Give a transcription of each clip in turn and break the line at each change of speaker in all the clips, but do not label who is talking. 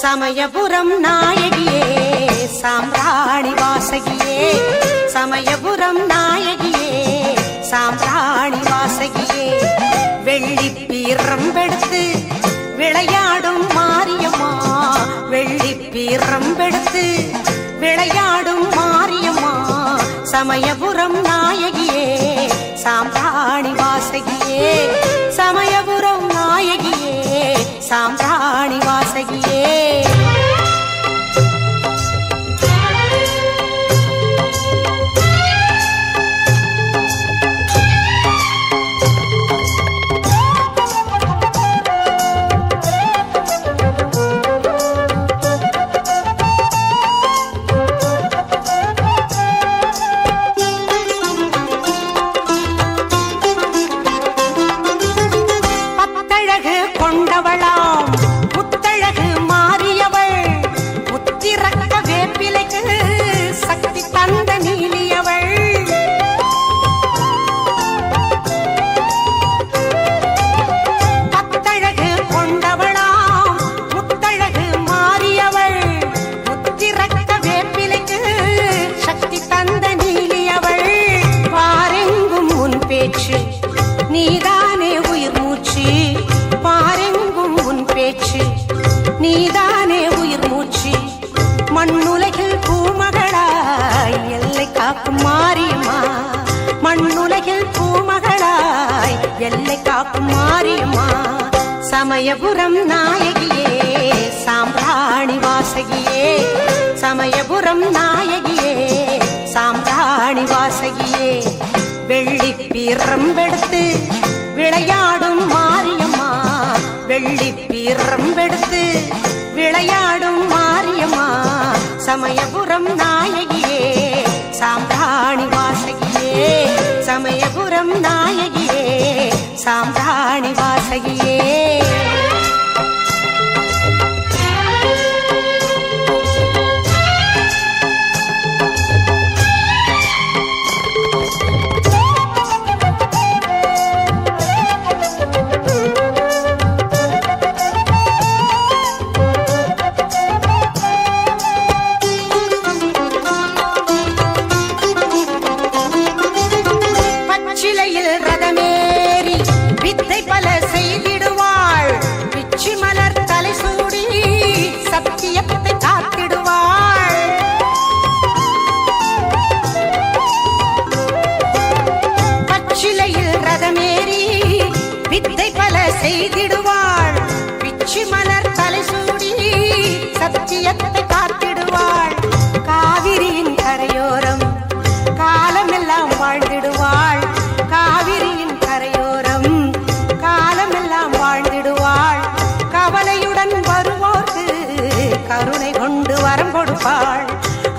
சமயபுரம் நாயகியே சாம்ராணி வாசகியே. சமயபுரம் நாயகியே சாம்ராணி வாசகியே. வெள்ளி பீரம்பெடுத்து விளையாடும் மாரியம்மா. வெள்ளி பீரம்பெடுத்து விளையாடும் மாரியம்மா. சமயபுரம் நாயகியே சாம்ராணி வாசகியே. சமயபுரம் நாயகியே சாம்ரா கொண்டவளாம். நீதானே உயிர் மூச்சு. மண்ணுலகில் பூமகளாய் எல்லை காக்கும் மாரியம்மா. மண்ணுலகில் பூமகளாய் எல்லை காக்கும் மாரியம்மா. சமயபுரம் நாயகியே சாம்பிராணி வாசகியே. சமயபுரம் நாயகியே சாம்பிராணி வாசகியே. வெள்ளி பீரம் பீரம்பெடுத்து விளையாடும் மாரியம்மா. வெள்ளி பீரம்பெடுத்து விளையாடும் மாரியம்மா சமயபுரம் நாயகியே சாம்பிராணி வாசகியே சமயபுரம் நாயகியே சாம்பிராணி வாசகியே. செய்திடுவாள். பிச்சி மலர் தலை சூடி சத்தியத்தை காத்திடுவாள். காவிரியின் கரையோரம் காலமெல்லாம் வாழ்ந்திடுவாள். காவிரியின் கரையோரம் காலமெல்லாம் வாழ்ந்திடுவாள். கவலையுடன் வருவோர்க்கு கருணை கொண்டு வரம் கொடுப்பாள்.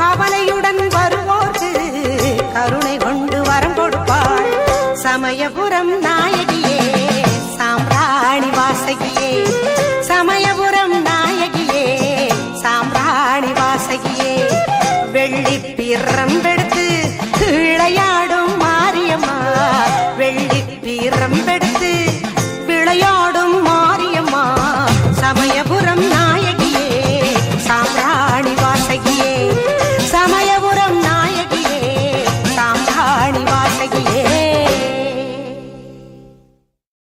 கவலையுடன் வருவோர்க்கு கருணை கொண்டு வரம் கொடுப்பாள். சமயபுரம் நாயகியே சாம்ராணி வாசகியே சமயபுரம் நாயகியே சாம்ராணி வாசகியே வெள்ளி பிறம்பெடுத்து விளையாடும் மாரியம்மா வெள்ளி பிறம்பெடுத்து விளையாடும்